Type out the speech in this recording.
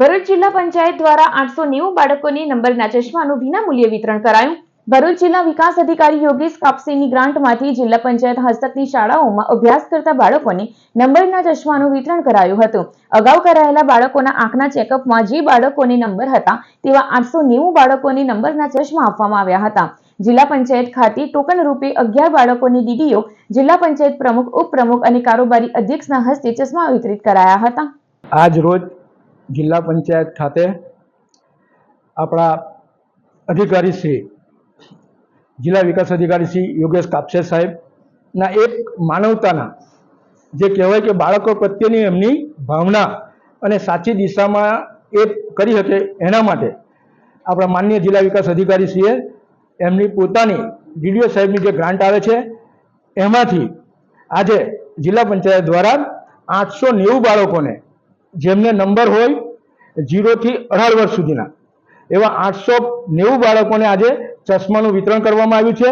ભરૂચ જિલ્લા પંચાયત દ્વારા આઠસો નેવું બાળકોને નંબરના ચશ્માનું વિનામૂલ્યે વિતરણ કરાયું. ભરૂચ જિલ્લા વિકાસ અધિકારી યોગેશ કાપસેની ગ્રાન્ટમાંથી જિલ્લા પંચાયત હસ્તકની શાળાઓમાં અભ્યાસ કરતા બાળકોને નંબરના ચશ્માનું વિતરણ કરાયું હતું. અગાઉ કરાયેલા બાળકોના આંખના ચેકઅપમાં જે બાળકોને નંબર હતા તેવા આઠસો બાળકોને નંબરના ચશ્મા આપવામાં આવ્યા હતા. જિલ્લા પંચાયત ખાતે ટોકન રૂપે અગિયાર બાળકોની ડીડીઓ, જિલ્લા પંચાયત પ્રમુખ, ઉપપ્રમુખ અને કારોબારી અધ્યક્ષના હસ્તે ચશ્મા વિતરિત કરાયા હતા. આજ રોજ જિલ્લા પંચાયત ખાતે આપણા અધિકારી શ્રી, જિલ્લા વિકાસ અધિકારી શ્રી યોગેશ કાપસે સાહેબના એક માનવતાના જે કહેવાય કે બાળકો પ્રત્યેની એમની ભાવના અને સાચી દિશામાં એ કરી શકે એના માટે આપણા માન્ય જિલ્લા વિકાસ અધિકારી શ્રીએ એમની પોતાની ડીડીઓ સાહેબની જે ગ્રાન્ટ આવે છે, એમાંથી આજે જિલ્લા પંચાયત દ્વારા આઠસો નેવું બાળકોને જેમને નંબર હોય જીરોથી અઢાર વર્ષ સુધીના. એવા આઠસો નેવું બાળકોને આજે ચશ્માનું વિતરણ કરવામાં આવ્યું છે.